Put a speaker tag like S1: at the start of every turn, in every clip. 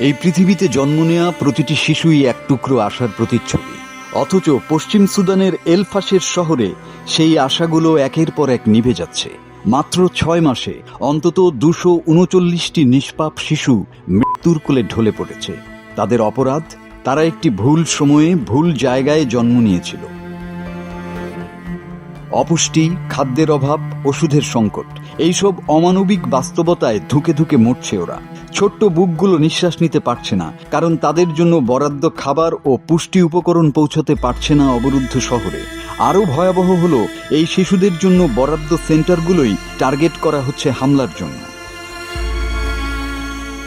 S1: এই পৃথিবীতে জন্ম নেওয়া প্রতিটি শিশুই এক টুকরো আশার প্রতিচ্ছবি। অথচ পশ্চিম সুদানের এলফাসের শহরে সেই আশাগুলো একের পর এক নিভে যাচ্ছে। মাত্র ছয় মাসে অন্তত দুশো উনচল্লিশটি নিষ্পাপ শিশু মৃত্যুর কোলে ঢলে পড়েছে। তাদের অপরাধ, তারা একটি ভুল সময়ে ভুল জায়গায় জন্ম নিয়েছিল। অপুষ্টি, খাদ্যের অভাব, ওষুধের সংকট। এইসব অমানবিক বাস্তবতায় ধুকে ধুকে মরছে ওরা। ছোট্ট বুকগুলো নিঃশ্বাস নিতে পারছে না, কারণ তাদের জন্য বরাদ্দ খাবার ও পুষ্টি উপকরণ পৌঁছাতে পারছে না অবরুদ্ধ শহরে। আরও ভয়াবহ হলো, এই শিশুদের জন্য বরাদ্দ সেন্টারগুলোই টার্গেট করা হচ্ছে হামলার জন্য।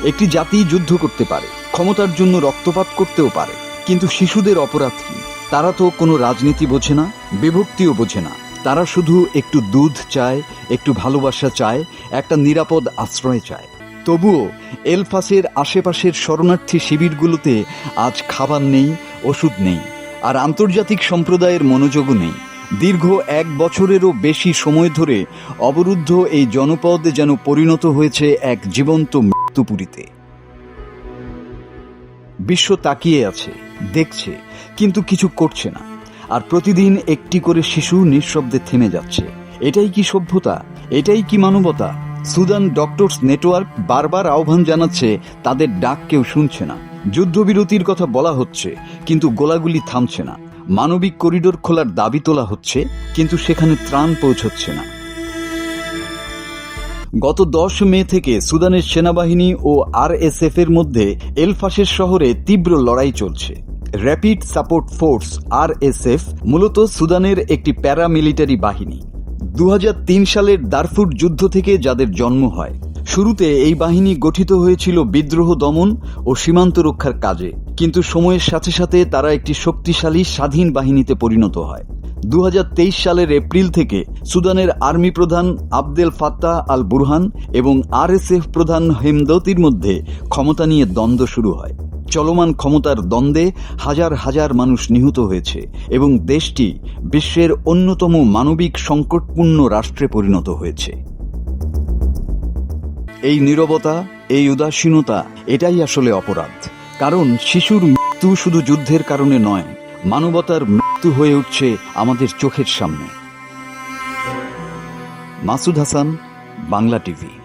S1: একটি জাতি যুদ্ধ করতে পারে, ক্ষমতার জন্য রক্তপাত করতেও পারে, কিন্তু শিশুদের অপরাধ কি? তারা তো কোনো রাজনীতি বোঝে না, বিভক্তিও বোঝে না। তারা শুধু একটু দুধ চায়, একটু ভালোবাসা চায়, একটা নিরাপদ আশ্রয় চায়। তবুও এলফাসের আশেপাশের শরণার্থী শিবিরগুলোতে আজ খাবার নেই, ওষুধ নেই, আর আন্তর্জাতিক সম্প্রদায়ের মনোযোগও নেই। দীর্ঘ এক বছরেরও বেশি সময় ধরে অবরুদ্ধ এই জনপদ যেন পরিণত হয়েছে এক জীবন্ত মৃত্যুপুরীতে। বিশ্ব তাকিয়ে আছে, দেখছে, কিন্তু কিছু করছে না। আর প্রতিদিন একটি করে শিশু নিঃশব্দে থেমে যাচ্ছে। এটাই কি সভ্যতা? এটাই কি মানবতা? সুদান ডক্টরস নেটওয়ার্ক বারবার আহ্বান জানাচ্ছে, তাদের ডাক কেউ শুনছে না। যুদ্ধবিরতির কথা বলা হচ্ছে, কিন্তু গোলাগুলি থামছে না। মানবিক করিডোর খোলার দাবি তোলা হচ্ছে, কিন্তু সেখানে ত্রাণ পৌঁছচ্ছে না। গত দশ মে থেকে সুদানের সেনাবাহিনী ও আরএসএফ এর মধ্যে এলফাসের শহরে তীব্র লড়াই চলছে। র্যাপিড সাপোর্ট ফোর্স আরএসএফ মূলত সুদানের একটি প্যারামিলিটারি বাহিনী। দু হাজার তিন সালের দারফুর যুদ্ধ থেকে যাদের জন্ম হয়, শুরুতে এই বাহিনী গঠিত হয়েছিল বিদ্রোহ দমন ও সীমান্ত রক্ষার কাজে। কিন্তু সময়ের সাথে সাথে তারা একটি শক্তিশালী স্বাধীন বাহিনীতে পরিণত হয়। দু হাজার তেইশ সালের এপ্রিল থেকে সুদানের আর্মি প্রধান আবদেল ফাত্তাহ আল বুরহান এবং আরএসএফ প্রধান হেমদতির মধ্যে ক্ষমতা নিয়ে দ্বন্দ্ব শুরু হয়। চলমান ক্ষমতার দ্বন্দ্বে হাজার হাজার মানুষ নিহত হয়েছে এবং দেশটি বিশ্বের অন্যতম মানবিক সংকটপূর্ণ রাষ্ট্রে পরিণত হয়েছে। এই নীরবতা, এই উদাসীনতা, এটাই আসলে অপরাধ। কারণ শিশুর মৃত্যু শুধু যুদ্ধের কারণে নয়, মানবতার মৃত্যু হয়ে উঠছে আমাদের চোখের সামনে। মাসুদ হাসান, বাংলা টিভি।